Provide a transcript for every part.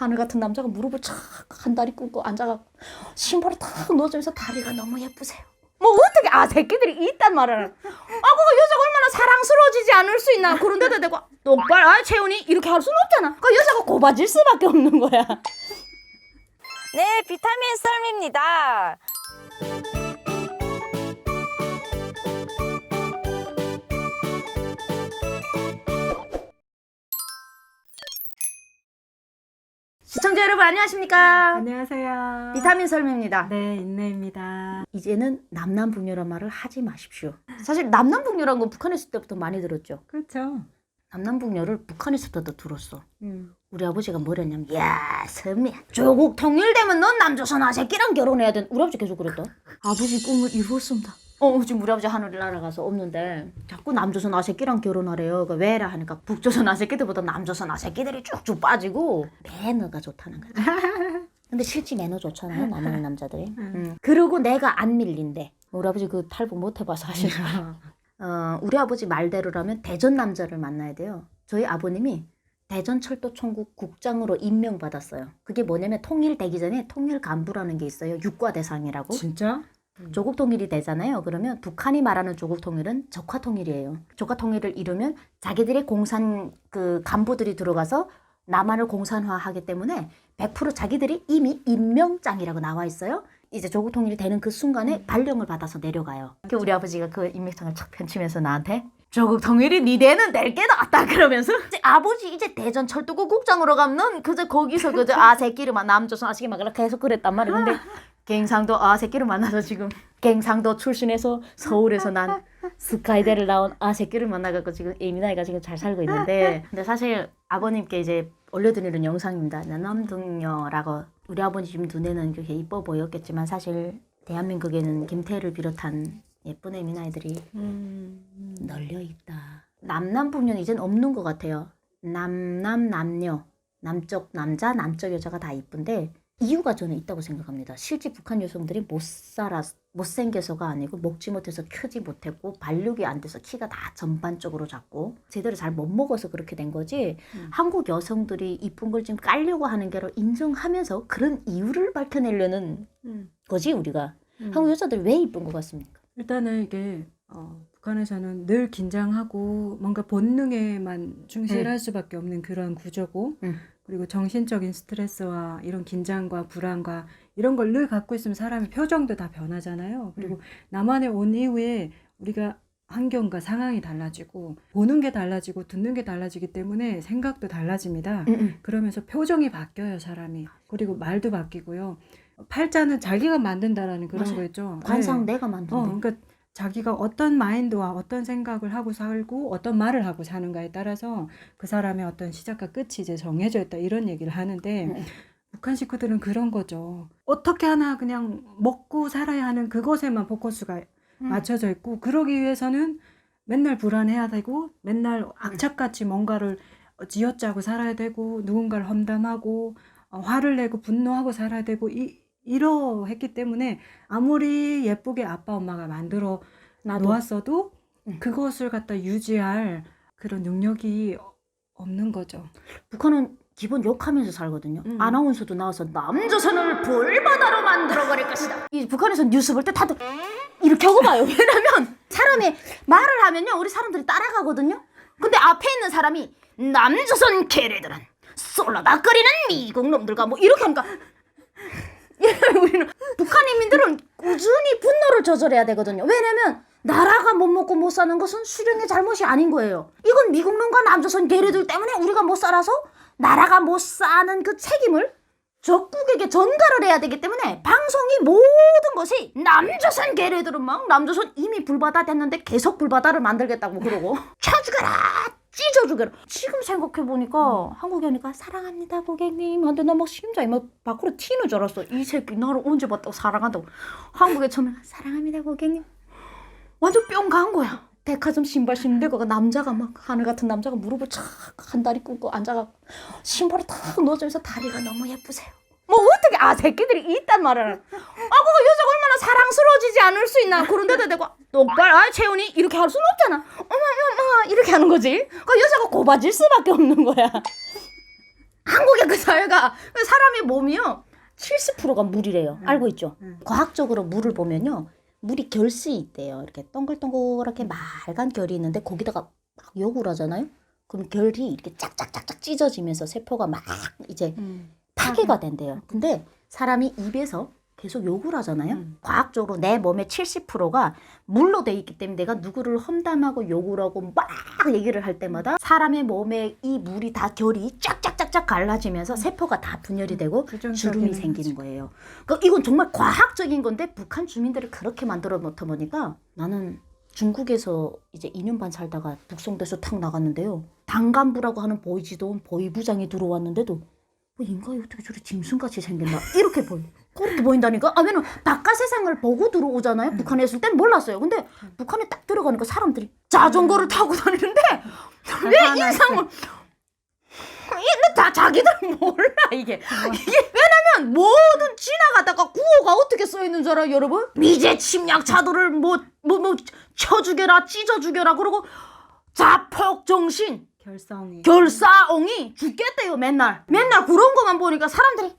하늘 같은 남자가 무릎을 착한 다리 꿇고 앉아갖고 신발을 탁 넣어주면서 다리가 너무 예쁘세요. 뭐 어떻게 아 새끼들이 있단 말을 아 그거 여자가 얼마나 사랑스러워지지 않을 수 있나 그런데도 내가 똑바로 아 채훈이 이렇게 할 수는 없잖아 그 여자가 고바질 수밖에 없는 거야 네, 비타민 썰입니다. 시청자 여러분 안녕하십니까 안녕하세요. 비타민 설명입니다 네, 인내입니다. 이제는 남남북녀란 말을 하지 마십시오 사실 남남북녀란 건 북한에 있을 때부터 많이 들었죠 그렇죠. 남남북녀를 북한에 있을 때도 들었어 음. 우리 아버지가 뭐랬냐면 야 선미야 조국 통일되면 넌 남조선 아 새끼랑 결혼해야 된 우리 아버지 계속 그랬다 아버지 꿈을 이루었습니다 어 지금 우리 아버지 하늘 날아가서 없는데 자꾸 남조선 아새끼랑 결혼하래요 그 왜라 하니까 북조선 아새끼들보다 남조선 아새끼들이 쭉쭉 빠지고 매너가 좋다는 거지 근데 실제 매너 좋잖아요 남한 남자들이 음. 그리고 내가 안 밀린대 우리 아버지 그 탈북 못 해봐서 사실 어, 우리 아버지 말대로라면 대전 남자를 만나야 돼요. 저희 아버님이 대전철도총국 국장으로 임명받았어요. 그게 뭐냐면 통일되기 전에 통일 간부라는 게 있어요. 육과 대상이라고. 진짜? 조국 통일이 되잖아요. 그러면 북한이 말하는 조국 통일은 적화 통일이에요. 적화 통일을 이루면 자기들의 공산 그 간부들이 들어가서 남한을 공산화하기 때문에 100% 자기들이 이미 임명장이라고 나와 있어요. 이제 조국 통일이 되는 그 순간에 발령을 받아서 내려가요. 그 우리 아버지가 그 임명장을 척 펼치면서 나한테 조국 통일이 니 대는 될게 나왔다 그러면서 이제 아버지 이제 대전 철도국 국장으로 가면 그저 거기서 그저 아 새끼를만 남조선 아시게 막으라 계속 그랬단 말이야. 근데 갱상도 아 새끼를 만나서 지금 갱상도 출신해서 서울에서 난 스카이대를 나온 아 새끼를 만나갖고 지금 예민아이가 지금 잘 살고 있는데 근데 사실 아버님께 이제 올려드리는 영상입니다. 남동녀라고 우리 아버님 눈에는 그렇게 이뻐 보였겠지만 사실 대한민국에는 김태를 비롯한 예쁜 예민아이들이 음. 널려 있다. 남남북녀는 이젠 없는 것 같아요. 남남 남녀 남쪽 남자 남쪽 여자가 다 이쁜데 이유가 저는 있다고 생각합니다. 실제 북한 여성들이 못 살아 못생겨서가 아니고 먹지 못해서 크지 못했고 발육이 안 돼서 키가 다 전반적으로 작고 제대로 잘 못 먹어서 그렇게 된 거지. 음. 한국 여성들이 이쁜 걸좀 깔려고 하는 게로 인정하면서 그런 이유를 밝혀내려는 음. 거지 우리가. 음. 한국 여자들 왜 이쁜 것 같습니까? 일단은 이게 어, 북한에서는 늘 긴장하고 뭔가 본능에만 충실할 수밖에 없는 그런 구조고 음. 그리고 정신적인 스트레스와 이런 긴장과 불안과 이런 걸 늘 갖고 있으면 사람의 표정도 다 변하잖아요. 그리고 남한에 온 이후에 우리가 환경과 상황이 달라지고 보는 게 달라지고 듣는 게 달라지기 때문에 생각도 달라집니다. 그러면서 표정이 바뀌어요, 사람이. 그리고 말도 바뀌고요. 팔자는 자기가 만든다라는 그런 맞아요. 거였죠. 관상 네. 내가 만든데. 어, 그러니까 자기가 어떤 마인드와 어떤 생각을 하고 살고 어떤 말을 하고 사는가에 따라서 그 사람의 어떤 시작과 끝이 이제 정해져 있다 이런 얘기를 하는데 음. 북한 식구들은 그런 거죠. 어떻게 하나 그냥 먹고 살아야 하는 그것에만 포커스가 음. 맞춰져 있고 그러기 위해서는 맨날 불안해야 되고 맨날 악착같이 뭔가를 쥐어짜고 살아야 되고 누군가를 험담하고 어, 화를 내고 분노하고 살아야 되고 이 이러했기 때문에 아무리 예쁘게 아빠 엄마가 만들어 놓았어도 응. 그것을 갖다 유지할 그런 능력이 없는 거죠. 북한은 기본 욕하면서 살거든요. 음. 아나운서도 나와서 남조선을 불바다로 만들어버릴 것이다. 이 북한에서 뉴스 볼 때 다들 이렇게 하고 봐요. 왜냐면 사람이 말을 하면요, 우리 사람들이 따라가거든요. 근데 앞에 있는 사람이 남조선 개래들은 쏠라닥거리는 미국 놈들과 뭐 이렇게 하니까 우리는 북한 인민들은 꾸준히 분노를 조절해야 되거든요. 왜냐면 나라가 못 먹고 못 사는 것은 수령의 잘못이 아닌 거예요. 이건 미국 놈과 남조선 개래들 때문에 우리가 못 살아서 나라가 못 사는 그 책임을 적국에게 전가를 해야 되기 때문에 방송이 모든 것이 남조선 개래들은 막 남조선 이미 불바다 됐는데 계속 불바다를 만들겠다고 그러고. 쳐 죽여라! 찢어 죽여라! 지금 생각해 보니까 한국에 오니까 사랑합니다 고객님. 근데 나? 막 심장이 막 밖으로 튀는 줄 알았어. 이 새끼 나를 언제 봤다고 사랑한다고. 한국에 처음에 사랑합니다 고객님. 완전 뿅 간 거야 백화점 신발 신는데 거가 남자가 막 하늘 같은 남자가 무릎을 착한 다리 꿇고 앉아갖고 신발을 탁 넣어주면서 다리가 너무 예쁘세요. 뭐 어떻게 아 새끼들이 있단 말을 아 그거 여자가 얼마나 사랑스러워지지 않을 수 있나 그런데도 내가 똑바로 아 채훈이 이렇게 할 수는 없잖아 어머 어머 이렇게 하는 거지 그 여자가 고바질 수밖에 없는 거야 한국의 그 사회가 그 사람의 몸이요 70%가 물이래요. 음. 알고 있죠? 음. 과학적으로 물을 보면요. 물이 결이 있대요. 이렇게 동글동글하게 맑은 결이 있는데 거기다가 막 욕을 하잖아요. 그럼 결이 이렇게 짝짝짝짝 찢어지면서 세포가 막 이제 음. 파괴가 된대요. 근데 사람이 입에서 계속 욕을 하잖아요. 음. 과학적으로 내 몸의 70%가 물로 돼 있기 때문에 내가 누구를 험담하고 욕을 하고 막 얘기를 할 때마다 사람의 몸에 이 물이 다 결이 쫙쫙 쫙쫙 갈라지면서 세포가 다 분열이 되고 부정적인 주름이 생기는 거예요. 그러니까 이건 정말 과학적인 건데 북한 주민들을 그렇게 만들어 놓다 보니까 나는 중국에서 이제 2년 반 살다가 북송돼서 탁 나갔는데요. 당간부라고 하는 보이지도 보이부장이 들어왔는데도 뭐 인간이 어떻게 저리 짐승같이 생겼나 이렇게 보여. 그렇게 보인다니까. 아 왜냐면 바깥 세상을 보고 들어오잖아요. 북한에 있을 땐 몰랐어요. 근데 북한에 딱 들어가니까 사람들이 자전거를 타고 다니는데 왜 인상을 다 자기들 몰라 이게. 이게 왜냐면 뭐든 지나가다가 구호가 어떻게 써 있는 줄 알아요 여러분? 미제 침략자들을 뭐뭐뭐쳐 죽여라 찢어 죽여라 그러고 자폭 정신. 결성이. 결사옹이 죽겠대요 맨날. 맨날 그런 거만 보니까 사람들이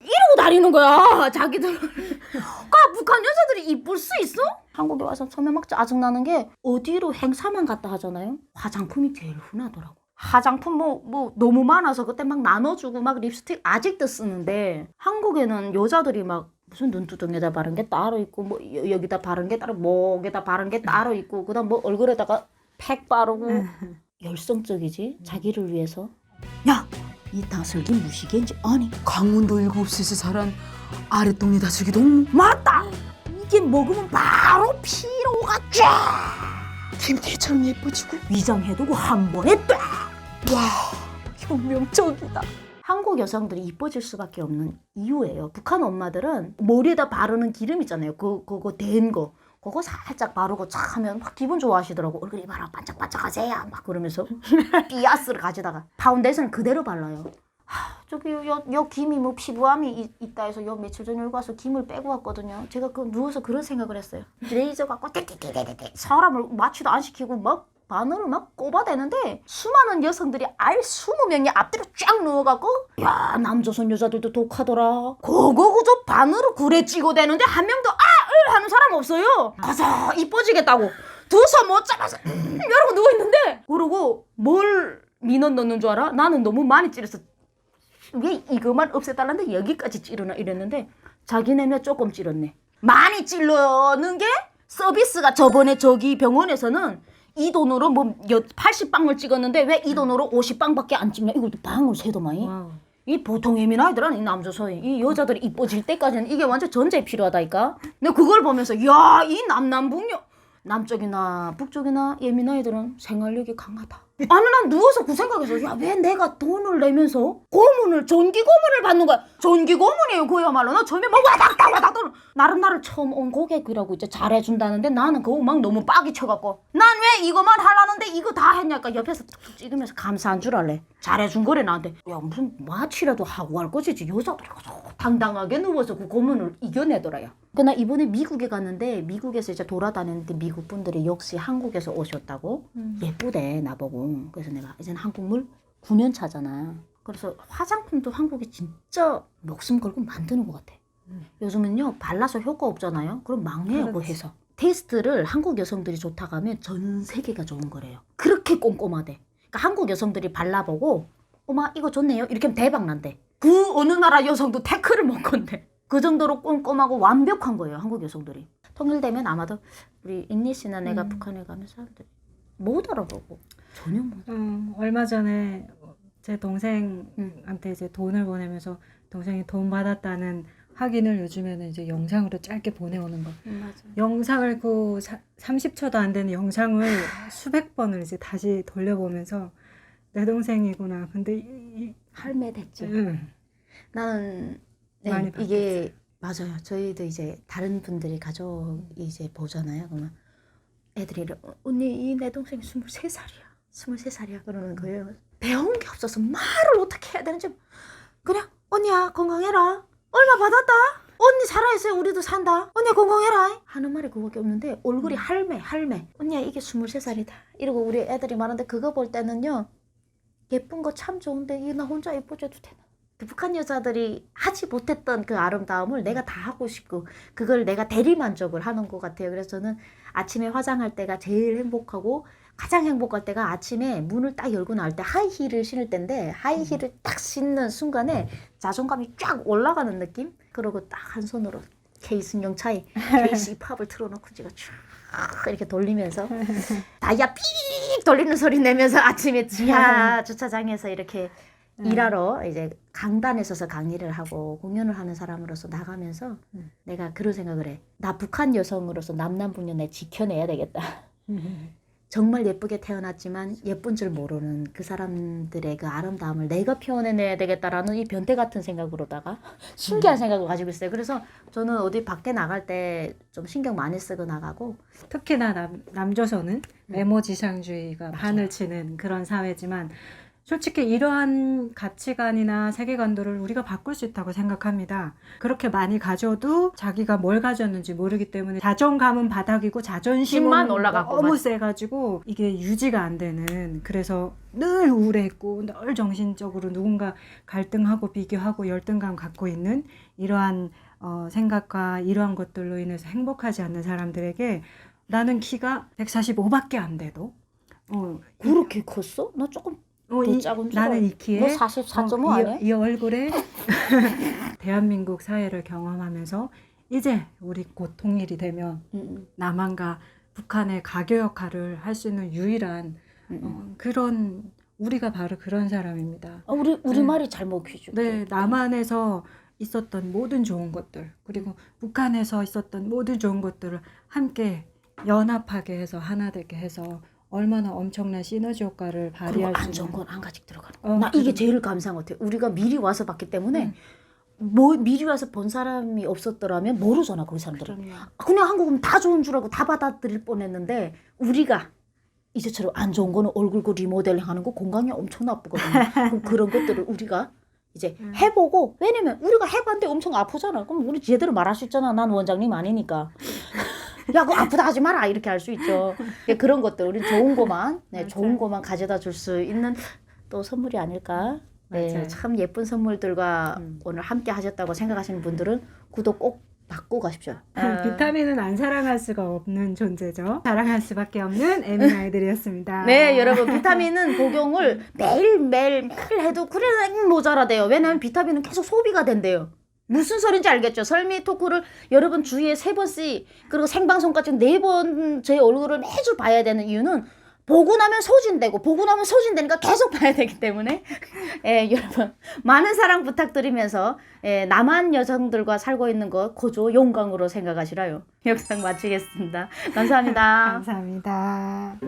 이러고 다니는 거야 자기들. 그 북한 여자들이 이쁠 수 있어? 한국에 와서 처음에 막 짜증나는 게 어디로 행사만 갔다 하잖아요? 화장품이 제일 흔하더라고 화장품 뭐 뭐 너무 많아서 그때 막 나눠주고 막 립스틱 아직도 쓰는데 한국에는 여자들이 막 무슨 눈두덩이에다 바른 게 따로 있고 뭐 여- 여기다 바른 게 따로 목에다 바른 게 따로 있고 그다음 뭐 얼굴에다가 팩 바르고 열성적이지 자기를 위해서? 야 이 다슬기 무시개인지 아니 강원도 일곱 시에서 자란 아랫동네 다슬기 너무 맞다. 이게 먹으면 바로 피로가 쫙. 김태희처럼 예뻐지고. 위장해두고 한 번에 쫙 와 혁명적이다 한국 여성들이 이뻐질 수밖에 없는 이유예요 북한 엄마들은 머리에다 바르는 기름 있잖아요 그, 그거 된 거 그거 살짝 바르고 착 하면 막 기분 좋아하시더라고. 얼굴이 봐라 반짝반짝하세요. 막 그러면서 삐아스를 가지다가 파운데이션 그대로 발라요. 하, 저기 요, 요 김이 뭐 피부암이 있- 있다 해서 요 며칠 전에 여기 와서 김을 빼고 왔거든요. 제가 그 누워서 그런 생각을 했어요. 레이저 갖고 띠띠띠띠띠 사람을 마취도 안 시키고 막 바늘을 막 꼽아대는데 수많은 여성들이 알 20명이 앞뒤로 쫙 누워갖고 야 남조선 여자들도 독하더라. 그거 그저 바늘을 굴에 찍어대는데 한 명도 아을 하는 사람 없어요. 가서 이뻐지겠다고. 두 손 못 잡아서 음, 이러고 누워있는데. 그러고 뭘 민원 넣는 줄 알아? 나는 너무 많이 찌렸어 왜 이것만 없애달라는데 여기까지 찌르나 이랬는데 자기네는 조금 찌렀네. 많이 찌르는 게 서비스가 저번에 저기 병원에서는 이 돈으로 뭐 80방을 찍었는데 왜 이 돈으로 50방밖에 안 찍냐? 이것도 방을 세도 많이. 이 보통 예민 아이들은 이 남조선이 이 여자들이 이뻐질 때까지는 이게 완전 전제에 필요하다니까. 근데 그걸 보면서 야 이 남남북녀 남쪽이나 북쪽이나 예민 아이들은 생활력이 강하다. 아니 난 누워서 그 생각해서 야 왜 내가 돈을 내면서 고문을 전기 고문을 받는 거야? 전기 고문이에요 그야말로. 나 처음에 막 와닥다 와닥 또 나름 나를 처음 온 고객이라고 이제 잘해준다는데 나는 그거 막 너무 빡이 쳐갖고 난 왜 이거만 하라는데 이거 다 했냐니까 옆에서 툭툭 찍으면서 감사한 줄 알래. 잘해준 거래 나한테. 야 무슨 마취라도 하고 할 거지 지 여자들이. 가서 당당하게 누워서 그 고문을 이겨내더라야 그나 이번에 미국에 갔는데 미국에서 이제 돌아다녔는데 미국 분들이 역시 한국에서 오셨다고? 음. 예쁘대 나보고. 그래서 내가 이제는 한국물 9년 차잖아. 그래서 화장품도 한국에 진짜 목숨 걸고 만드는 것 같아. 음. 요즘은요 발라서 효과 없잖아요. 그럼 망해요 그 그렇지. 회사 테스트를 한국 여성들이 좋다고 하면 전 세계가 좋은 거래요. 그렇게 꼼꼼하대. 그러니까 한국 여성들이 발라보고 어마 이거 좋네요. 이렇게 하면 대박 난대 그 어느 나라 여성도 태클을 못 건대 그 정도로 꼼꼼하고 완벽한 거예요 한국 여성들이 통일되면 아마도 우리 인니 씨나 내가 음. 북한에 가면 사람들이 못 알아보고 전혀 못 어, 얼마 전에 제 음. 동생한테 이제 돈을 보내면서 동생이 돈 받았다는 확인을 요즘에는 이제 영상으로 짧게 보내오는 거. 맞아 영상을 그 사, 30초도 안 되는 영상을 수백 번을 이제 다시 돌려보면서 내 동생이구나. 근데 이, 이, 할매 됐지 음, 나는 네, 많이 이게 맞아요. 저희도 이제 다른 분들이 가족 이제 보잖아요. 그러면 애들이 언니 이 내 동생이 23살이야. 23살이야 그러는 거예요. 배운 게 없어서 말을 어떻게 해야 되는지 그냥 언니야 건강해라. 얼마 받았다. 언니 살아있어요. 우리도 산다. 언니야 건강해라. 하는 말이 그거밖에 없는데 얼굴이 할매 할매. 언니야 이게 23살이다. 이러고 우리 애들이 말하는데 그거 볼 때는요. 예쁜 거 참 좋은데 이게 나 혼자 예뻐져도 되나? 그 북한 여자들이 하지 못했던 그 아름다움을 내가 다 하고 싶고 그걸 내가 대리 만족을 하는 것 같아요. 그래서 저는 아침에 화장할 때가 제일 행복하고 가장 행복할 때가 아침에 문을 딱 열고 나올 때 하이힐을 신을 때인데 하이힐을 딱 신는 순간에 자존감이 쫙 올라가는 느낌? 그러고 딱 한 손으로 케이 승용 차에 케이스 팝을 틀어놓고 제가 쫙 이렇게 돌리면서 다이아 삐릭 돌리는 소리 내면서 아침에 지하 주차장에서 이렇게 일하러 이제 강단에 서서 강의를 하고 공연을 하는 사람으로서 나가면서 음. 내가 그런 생각을 해. 나 북한 여성으로서 남남북녀 내 지켜내야 되겠다. 정말 예쁘게 태어났지만 예쁜 줄 모르는 그 사람들의 그 아름다움을 내가 표현해내야 되겠다라는 이 변태 같은 생각으로다가 신기한 생각을 가지고 있어요. 그래서 저는 어디 밖에 나갈 때 좀 신경 많이 쓰고 나가고 특히나 남, 남조선은 외모 지상주의가 판을 치는 그런 사회지만 솔직히 이러한 가치관이나 세계관들을 우리가 바꿀 수 있다고 생각합니다. 그렇게 많이 가져도 자기가 뭘 가졌는지 모르기 때문에 자존감은 바닥이고 자존심은 힘만 올라가고 너무 맞- 세가지고 이게 유지가 안 되는 그래서 늘 우울했고 늘 정신적으로 누군가 갈등하고 비교하고 열등감 갖고 있는 이러한 어, 생각과 이러한 것들로 인해서 행복하지 않는 사람들에게 나는 키가 145밖에 안 돼도 어, 그렇게 컸어? 나 조금 어, 더 이, 나는 이 키에 너 44.5 어, 아니야? 이, 이 얼굴에 대한민국 사회를 경험하면서 이제 우리 곧 통일이 되면 음, 남한과 북한의 가교 역할을 할 수 있는 유일한 음, 음. 어, 그런 우리가 바로 그런 사람입니다. 아, 우리 우리 네. 말이 잘 먹히죠. 네, 남한에서 있었던 모든 좋은 것들 그리고 북한에서 있었던 모든 좋은 것들을 함께 연합하게 해서 하나 되게 해서 얼마나 엄청난 시너지 효과를 그리고 발휘할 수안 좋은 있는 건한 가지 들어가는 어, 거야. 나 이게. 제일 감사한 것 같아. 우리가 미리 와서 봤기 때문에 음. 뭐 미리 와서 본 사람이 없었더라면 모르잖아 그 사람들은. 그럼요. 그냥 한국은 다 좋은 줄 알고 다 받아들일 뻔했는데 우리가 이제처럼 안 좋은 거는 얼굴 그 리모델링 하는 거 건강에 엄청 나쁘거든요. 그럼 그런 것들을 우리가 이제 음. 해보고 왜냐면 우리가 해봤는데 엄청 아프잖아. 그럼 우리 제대로 말할 수 있잖아. 난 원장님 아니니까. 야, 그거 아프다 하지 마라. 이렇게 할 수 있죠. 그러니까 그런 것들, 우리 좋은 거만, 네. 좋은 거만 가져다 줄 수 있는 또 선물이 아닐까. 네, 맞아요. 참 예쁜 선물들과 음. 오늘 함께 하셨다고 생각하시는 분들은 구독 꼭 받고 가십시오. 아. 비타민은 안 사랑할 수가 없는 존재죠. 사랑할 수밖에 없는 애민 아이들이었습니다. 네, 여러분 비타민은 복용을 매일 매일 매일 해도 그래도 모자라대요. 왜냐하면 비타민은 계속 소비가 된대요. 무슨 소린지 알겠죠? 설미 토크를 여러분 주위에 세 번씩 그리고 생방송까지 네 번 제 얼굴을 매주 봐야 되는 이유는 보고 나면 소진되고 보고 나면 소진되니까 계속 봐야 되기 때문에 예, 여러분 많은 사랑 부탁드리면서 예, 남한 여성들과 살고 있는 거 고조 용광으로 생각하시라요. 영상 마치겠습니다. 감사합니다. 감사합니다.